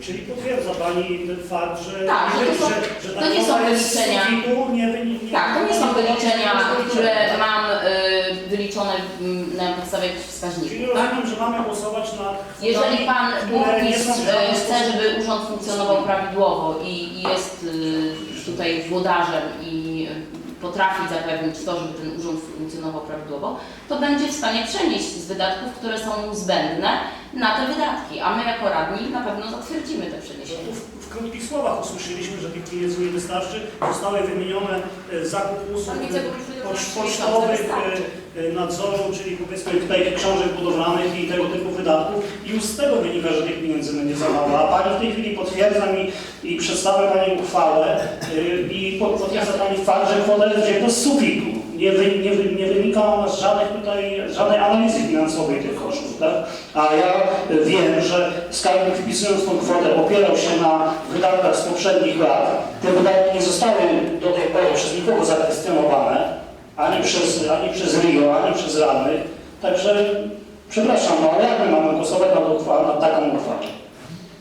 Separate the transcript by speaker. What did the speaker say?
Speaker 1: Czyli potwierdza Pani ten fakt, że,
Speaker 2: Tak, że to są-
Speaker 1: że,
Speaker 2: to nie są
Speaker 1: kwota jest z
Speaker 2: wyliczenia.
Speaker 1: sufitu nie wynika.
Speaker 2: Tak, to nie są wyliczenia, które mam y, wyliczone mm, na podstawie jakichś wskaźników.
Speaker 1: Czyli
Speaker 2: Tak?
Speaker 1: rozumiem, że mamy głosować na
Speaker 2: Jeżeli pan
Speaker 1: nie
Speaker 2: burmistrz
Speaker 1: są żaden
Speaker 2: chce, żeby urząd funkcjonował prawidłowo i i jest y, tutaj włodarzem i potrafi zapewnić to, żeby ten urząd funkcjonował prawidłowo, to będzie w stanie przenieść z wydatków, które są zbędne, na te wydatki, a my jako radni na pewno zatwierdzimy te
Speaker 1: Że
Speaker 2: przeniesienie.
Speaker 1: tu w, w krótkich słowach usłyszeliśmy, że tych pieniędzy nie wystarczy. Zostały wymienione e, zakup usług pocztowych, e, e, nadzoru, czyli powiedzmy tutaj książek budowlanych i tego typu wydatków. I już z tego wynika, że tych pieniędzy będzie za mało. A Pani w tej chwili potwierdza mi i przedstawia Pani uchwałę e, i po- potwierdza Pani fakt, że kwota jest wzięta z sufitu. Nie, wy, nie, wy, nie wynika ona z żadnych tutaj, żadnej analizy finansowej tych kosztów, tak? A ja wiem, że skarbnik wpisując tą kwotę opierał się na wydatkach z poprzednich lat. Te wydatki nie zostały do tej pory przez nikogo zakwestionowane, ani przez, ani przez RIO, ani przez radnych. Także przepraszam, no ale jak my mamy głosować nad, uchwa- taką uchwałą?